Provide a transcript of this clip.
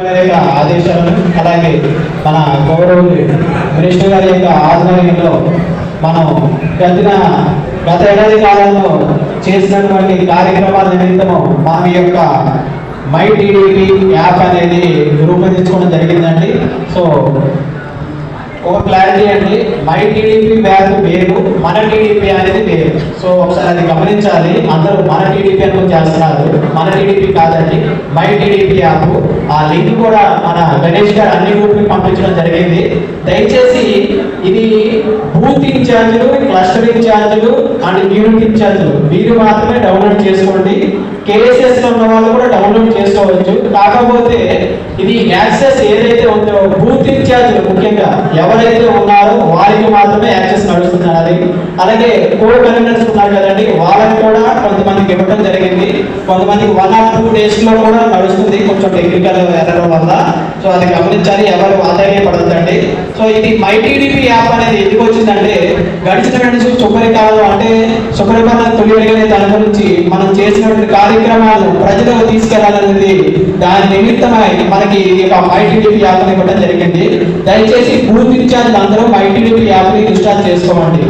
యొక్క ఆదేశాలను అలాగే మన గౌరవ మినిస్టర్ గారి యొక్క ఆధ్వర్యంలో మనం గతిన గత ఏడాది కాలంలో చేసినటువంటి కార్యక్రమాల నిమిత్తము మన యొక్క మై టీడీపీ యాప్ అనేది రూపొందించుకోవడం జరిగిందండి. సో ఒక క్లారిటీ అండి. మై టీడీపీ బ్యాగ్ వేరు మన టీడీపీ అనేది వేరు సో ఒకసారి అది గమనించాలి. అందరూ మన టీడీపీ అనుకుని చేస్తున్నారు. మన టీడీపీ కాదండి. మై టీడీపీ యాప్ ఆ లింక్ కూడా మన గణేష్ గారు అన్ని గ్రూప్కి పంపించడం జరిగింది. దయచేసి ఇది బూత్ ఇన్ఛార్జీలు క్లస్టర్ ఇన్ఛార్జీలు అండ్ యూనిట్ ఇన్ఛార్జీలు వీరు మాత్రమే డౌన్లోడ్ చేసుకోండి. కేఎస్ఎస్లో ఉన్న వాళ్ళు కూడా డౌన్లోడ్ చేసుకోవచ్చు. కాకపోతే ఇది యాక్సెస్ ఏదైతే ఉందో బూత్ ఇన్ఛార్జ్ ముఖ్యంగా ఎవరైతే ఉన్నారో వారికి మాత్రమే యాక్సెస్ నడుస్తున్నారు అలాగే కో కన్వీనర్స్ ఉన్నారు కదండి వాళ్ళకి కూడా కొంతమందికి ఇవ్వడం జరిగింది. కొంతమందికి వన్ ఆర్ టూ డేస్లో కూడా నడుస్తుంది. కొంచెం టెక్నికల్ ఎర్రర్ వల్ల. సో అది గమనించాలి. ఎవరు ఆదాయపడద్దండి సో ఇది మైటీడీపీ యాప్ అనేది ఎందుకు వచ్చిందంటే గడిచిన సుఖరి సుపరికాలంలో అంటే సుపరిపాలన తొలి దాని గురించి మనం చేసినటువంటి కార్యక్రమాలు ప్రజలకు తీసుకెళ్ళాలనేది దాని నిమిత్తమై మనకి ఈ యొక్క మైటీడీపీ యాప్ ఇవ్వడం జరిగింది. దయచేసి బూత్ ఇన్ఛార్జ్ అందరూ మైటీడీపీ యాప్ని ఇన్స్టాల్ చేసుకోండి